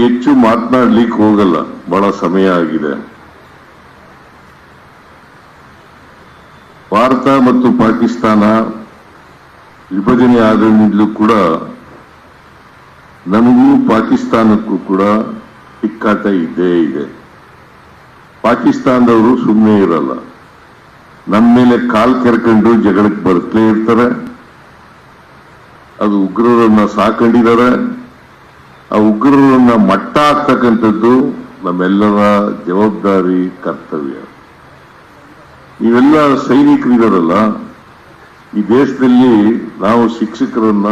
ಹೆಚ್ಚು ಮಾತನಾಡ್ಲಿಕ್ಕೆ ಹೋಗಲ್ಲ. ಬಹಳ ಸಮಯ ಆಗಿದೆ. ಭಾರತ ಮತ್ತು ಪಾಕಿಸ್ತಾನ ವಿಭಜನೆ ಆದಿಂದಲೂ ಕೂಡ ನಮಗೂ ಪಾಕಿಸ್ತಾನಕ್ಕೂ ಕೂಡ ತಿಕ್ಕಾಟ ಇದ್ದೇ ಇದೆ. ಪಾಕಿಸ್ತಾನದವರು ಸುಮ್ಮನೆ ಇರಲ್ಲ. ನಮ್ಮ ಮೇಲೆ ಕಾಲ್ ಕೆರ್ಕೊಂಡು ಜಗಳಕ್ಕೆ ಬರ್ತಲೇ ಇರ್ತಾರೆ. ಅದು ಉಗ್ರರನ್ನ ಸಾಕೊಂಡಿದ್ದಾರೆ. ಆ ಉಗ್ರರನ್ನ ಮಟ್ಟ ಆಗ್ತಕ್ಕಂಥದ್ದು ನಮ್ಮೆಲ್ಲರ ಜವಾಬ್ದಾರಿ, ಕರ್ತವ್ಯ. ನೀವೆಲ್ಲ ಸೈನಿಕರಿದಾರಲ್ಲ, ಈ ದೇಶದಲ್ಲಿ ನಾವು ಶಿಕ್ಷಕರನ್ನ,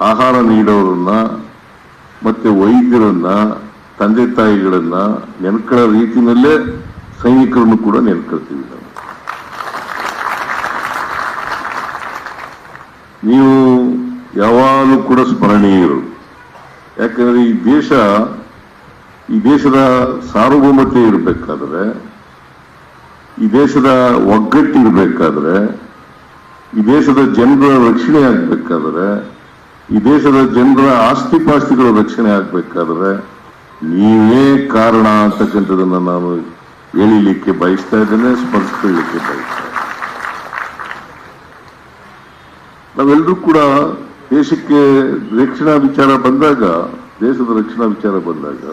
ಆಹಾರ ನೀಡೋರನ್ನ, ಮತ್ತೆ ವೈದ್ಯರನ್ನ, ತಂದೆ ತಾಯಿಗಳನ್ನ ನೆನ್ಕೊಳ್ಳೋ ರೀತಿಯಲ್ಲೇ ಸೈನಿಕರನ್ನು ಕೂಡ ನೆನ್ಕೊಳ್ತೀವಿ ನಾವು. ನೀವು ಯಾವಾಗಲೂ ಕೂಡ ಸ್ಮರಣೀಯರು. ಯಾಕಂದ್ರೆ ಈ ದೇಶ, ಈ ದೇಶದ ಸಾರ್ವಭೌಮತೆ ಇರಬೇಕಾದ್ರೆ, ಈ ದೇಶದ ಒಗ್ಗಟ್ಟು ಇರಬೇಕಾದ್ರೆ, ಈ ದೇಶದ ಜನರ ರಕ್ಷಣೆ ಆಗ್ಬೇಕಾದ್ರೆ, ಈ ದೇಶದ ಜನರ ಆಸ್ತಿ ಪಾಸ್ತಿಗಳ ರಕ್ಷಣೆ ಆಗ್ಬೇಕಾದ್ರೆ, ನೀವೇ ಕಾರಣ ಅಂತಕ್ಕಂಥದನ್ನ ನಾನು ಹೇಳಿಲಿಕ್ಕೆ ಬಯಸ್ತಾ ಇದ್ದೇನೆ, ಸ್ಮರಿಸ್ಕೊಳ್ಳಿಕ್ಕೆ ಬಯಸ್ತಾ ಇದ್ದೇನೆ. ನಾವೆಲ್ಲರೂ ಕೂಡ ದೇಶಕ್ಕೆ ರಕ್ಷಣಾ ವಿಚಾರ ಬಂದಾಗ, ದೇಶದ ರಕ್ಷಣಾ ವಿಚಾರ ಬಂದಾಗ,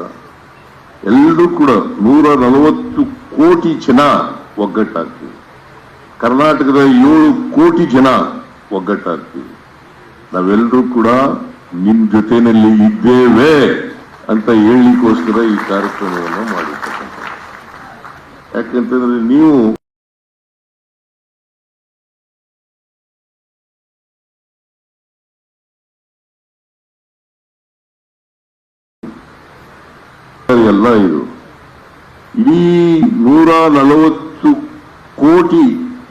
ಎಲ್ಲರೂ ಕೂಡ ನೂರ ನಲವತ್ತು ಕೋಟಿ ಜನ ಒಗ್ಗಟ್ಟಾಗ್ತೀವಿ. ಕರ್ನಾಟಕದ ಏಳು ಕೋಟಿ ಜನ ಒಗ್ಗಟ್ಟಾಗ್ತೀವಿ. ನಾವೆಲ್ಲರೂ ಕೂಡ ನಿಮ್ಮ ಜೊತೆನಲ್ಲಿ ಇದ್ದೇವೆ ಅಂತ ಹೇಳಲಿಕ್ಕೋಸ್ಕರ ಈ ಕಾರ್ಯಕ್ರಮವನ್ನು ಮಾಡಿರ್ತಕ್ಕಂಥ ಯಾಕಂತಂದ್ರೆ ನೀವು ಎಲ್ಲ ಇದು. ಇಡೀ ನೂರ ನಲವತ್ತು ಕೋಟಿ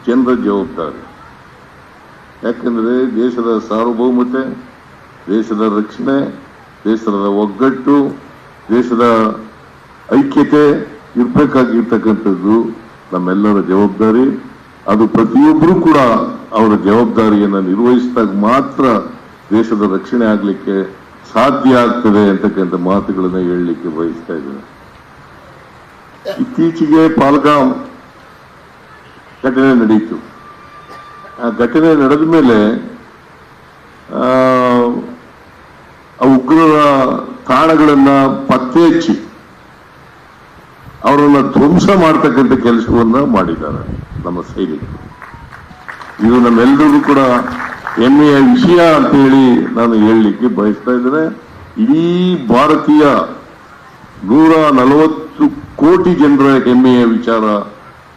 ಜನರ ಜವಾಬ್ದಾರಿ. ಯಾಕಂದ್ರೆ ದೇಶದ ಸಾರ್ವಭೌಮತೆ, ದೇಶದ ರಕ್ಷಣೆ, ದೇಶದ ಒಗ್ಗಟ್ಟು, ದೇಶದ ಐಕ್ಯತೆ ಇರ್ಬೇಕಾಗಿರ್ತಕ್ಕಂಥದ್ದು ನಮ್ಮೆಲ್ಲರ ಜವಾಬ್ದಾರಿ. ಅದು ಪ್ರತಿಯೊಬ್ಬರೂ ಕೂಡ ಅವರ ಜವಾಬ್ದಾರಿಯನ್ನು ನಿರ್ವಹಿಸಿದಾಗ ಮಾತ್ರ ದೇಶದ ರಕ್ಷಣೆ ಆಗಲಿಕ್ಕೆ ಸಾಧ್ಯ ಆಗ್ತದೆ ಅಂತಕ್ಕಂಥ ಮಾತುಗಳನ್ನ ಹೇಳಲಿಕ್ಕೆ ಬಯಸ್ತಾ ಇದ್ದೇನೆ. ಇತ್ತೀಚೆಗೆ ಪಾಲ್ಗಾಮ್ ಘಟನೆ ನಡೆಯಿತು ಆ ಘಟನೆ ನಡೆದ ಮೇಲೆ, ಆ ಉಗ್ರರ ತಾಣಗಳನ್ನ ಪತ್ತೆ ಹಚ್ಚಿ ಅವರನ್ನ ಧ್ವಂಸ ಮಾಡ್ತಕ್ಕಂಥ ಕೆಲಸವನ್ನ ಮಾಡಿದ್ದಾರೆ ನಮ್ಮ ಸೈನಿಕರು. ಇದು ನಮ್ಮೆಲ್ಲರಿಗೂ ಕೂಡ ಹೆಮ್ಮೆಯ ವಿಷಯ ಅಂತೇಳಿ ನಾನು ಹೇಳಲಿಕ್ಕೆ ಬಯಸ್ತಾ ಇದ್ದೇನೆ. ಇಡೀ ಭಾರತೀಯ ನೂರ ನಲವತ್ತು ಕೋಟಿ ಜನರ ಹೆಮ್ಮೆಯ ವಿಚಾರ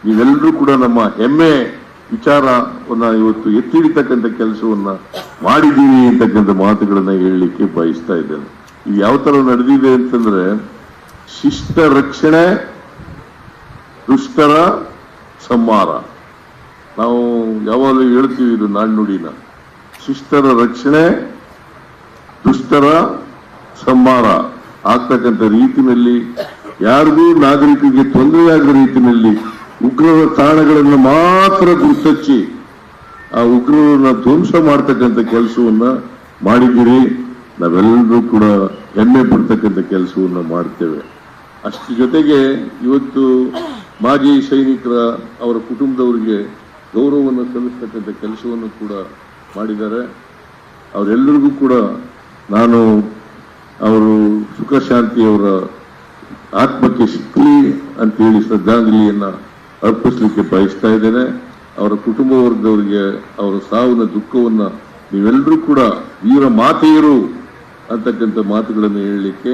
ನೀವೆಲ್ಲರೂ ಕೂಡ ನಮ್ಮ ಹೆಮ್ಮೆ ವಿಚಾರವನ್ನು ಇವತ್ತು ಎತ್ತಿಡಿತಕ್ಕಂಥ ಕೆಲಸವನ್ನ ಮಾಡಿದ್ದೀನಿ ಅಂತಕ್ಕಂಥ ಮಾತುಗಳನ್ನ ಹೇಳಲಿಕ್ಕೆ ಬಯಸ್ತಾ ಇದ್ದೇನೆ. ಇದು ಯಾವ ಥರ ನಡೆದಿದೆ ಅಂತಂದ್ರೆ, ಶಿಷ್ಟ ರಕ್ಷಣೆ, ದುಷ್ಟರ ಸಂಹಾರ. ನಾವು ಯಾವಾಗಲೂ ಹೇಳ್ತೀವಿ ಇದು ನಾಣ್ಣುಡಿನ. ಶಿಷ್ಟರ ರಕ್ಷಣೆ, ದುಷ್ಟರ ಸಂಹಾರ ಆಗ್ತಕ್ಕಂಥ ರೀತಿಯಲ್ಲಿ ಯಾರಿಗೂ ನಾಗರಿಕರಿಗೆ ತೊಂದರೆಯಾಗದ ರೀತಿಯಲ್ಲಿ ಉಗ್ರರ ತಾಣಗಳನ್ನು ಮಾತ್ರ ಗುರುತಚ್ಚಿ ಆ ಉಗ್ರರನ್ನ ಧ್ವಂಸ ಮಾಡ್ತಕ್ಕಂಥ ಕೆಲಸವನ್ನ ಮಾಡಿದ್ದೀರಿ. ನಾವೆಲ್ಲರೂ ಕೂಡ ಹೆಮ್ಮೆ ಪಡ್ತಕ್ಕಂಥ ಕೆಲಸವನ್ನ ಮಾಡ್ತೇವೆ. ಅಷ್ಟು ಜೊತೆಗೆ ಇವತ್ತು ಮಾಜಿ ಸೈನಿಕರ ಅವರ ಕುಟುಂಬದವರಿಗೆ ಗೌರವವನ್ನು ಸಲ್ಲಿಸ್ತಕ್ಕಂಥ ಕೆಲಸವನ್ನು ಕೂಡ ಮಾಡಿದ್ದಾರೆ. ಅವರೆಲ್ಲರಿಗೂ ಕೂಡ ನಾನು ಅವರು ಸುಖ ಶಾಂತಿ ಅವರ ಆತ್ಮಕ್ಕೆ ಸಿಕ್ಕಲಿ ಅಂತ ಹೇಳಿ ಶ್ರದ್ಧಾಂಜಲಿಯನ್ನ ಅರ್ಪಿಸಲಿಕ್ಕೆ ಬಯಸ್ತಾ ಇದ್ದೇನೆ. ಅವರ ಕುಟುಂಬ ವರ್ಗದವರಿಗೆ ಅವರ ಸಾವಿನ ದುಃಖವನ್ನ ನೀವೆಲ್ಲರೂ ಕೂಡ ವೀರ ಮಾತೆಯರು ಅಂತಕ್ಕಂಥ ಮಾತುಗಳನ್ನು ಹೇಳಲಿಕ್ಕೆ,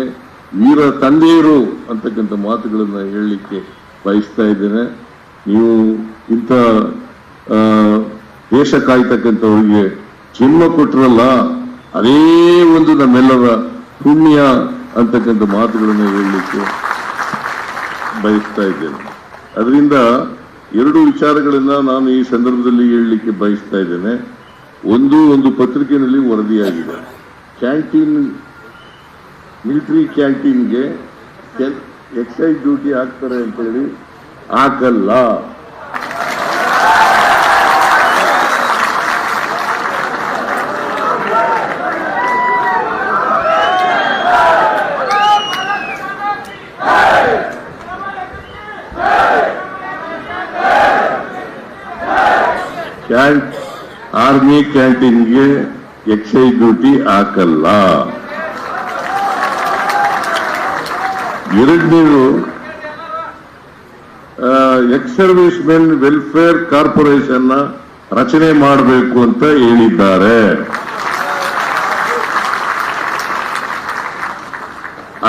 ವೀರ ತಂದೆಯರು ಅಂತಕ್ಕಂಥ ಮಾತುಗಳನ್ನು ಹೇಳಲಿಕ್ಕೆ ಬಯಸ್ತಾ ಇದ್ದೇನೆ. ನೀವು ಇಂಥ ದೇಶ ಕಾಯ್ತಕ್ಕಂಥವರಿಗೆ ಜನ್ಮ ಕೊಟ್ಟರಲ್ಲ ಅದೇ ಒಂದು ನಮ್ಮೆಲ್ಲರ ಪುಣ್ಯ ಅಂತಕ್ಕಂಥ ಮಾತುಗಳನ್ನು ಹೇಳಲಿಕ್ಕೆ ಬಯಸ್ತಾ ಇದ್ದೇನೆ. ಅದರಿಂದ ಎರಡು ವಿಚಾರಗಳನ್ನ ನಾನು ಈ ಸಂದರ್ಭದಲ್ಲಿ ಹೇಳಲಿಕ್ಕೆ ಬಯಸ್ತಾ ಇದ್ದೇನೆ. ಒಂದು ಒಂದು ಪತ್ರಿಕೆಯಲ್ಲಿ ವರದಿಯಾಗಿದೆ. ಕ್ಯಾಂಟೀನ್, ಮಿಲಿಟರಿ ಕ್ಯಾಂಟೀನ್ಗೆ ಎಕ್ಸೈಸ್ ಡ್ಯೂಟಿ ಹಾಕ್ತಾರೆ ಅಂತ ಹೇಳಿ ಹಾಕಲ್ಲ. ಕ್ಯಾಂಟ್, ಆರ್ಮಿ ಕ್ಯಾಂಟೀನ್ಗೆ ಎಕ್ಸೈಸ್ ಡ್ಯೂಟಿ ಹಾಕಲ್ಲ. ಎರಡನೇದು ex service men welfare corporation ರಚನೆ ಮಾಡಬೇಕು ಅಂತ ಹೇಳಿದ್ದಾರೆ.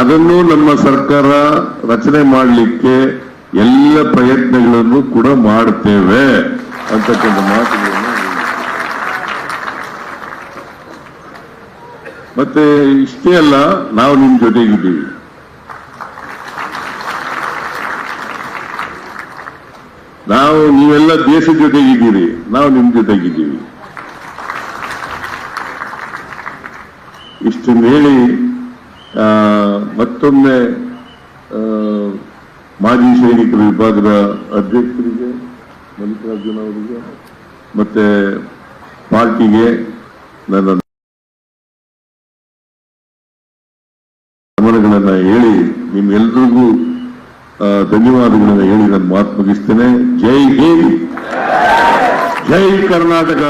ಅದನ್ನು ನಮ್ಮ ಸರ್ಕಾರ ರಚನೆ ಮಾಡಲಿಕ್ಕೆ ಎಲ್ಲ ಪ್ರಯತ್ನಗಳನ್ನು ಕೂಡ ಮಾಡ್ತೇವೆ. ಅಂತಕ್ಕಂಥ ಮಾತುಗಳನ್ನು ಮತ್ತೆ ಇಷ್ಟೇ ಅಲ್ಲ, ನಾವು ನಿಮ್ ಜೊತೆಗಿದ್ದೀವಿ. ನಾವು ನೀವೆಲ್ಲ ದೇಶದ ಜೊತೆಗಿದ್ದೀರಿ, ನಾವು ನಿಮ್ ಜೊತೆಗಿದ್ದೀವಿ. ಇಷ್ಟನ್ನು ಹೇಳಿ ಮತ್ತೊಮ್ಮೆ ಮಾಜಿ ಸೈನಿಕರ ವಿಭಾಗದ ಅಧ್ಯಕ್ಷರಿಗೆ ಮಲ್ಲಿಕಾರ್ಜುನ ಅವರಿಗೆ ಮತ್ತೆ ಪಾರ್ಟಿಗೆ ನನ್ನ ಗಮನಗಳನ್ನ ಹೇಳಿ ನಿಮ್ಮೆಲ್ರಿಗೂ ಆ, ಧನ್ಯವಾದಗಳನ್ನ ಹೇಳಿ ನಾನು ಮಾತು ಮುಗಿಸ್ತೇನೆ. ಜೈ ಹಿಂದ್! ಜೈ ಕರ್ನಾಟಕ!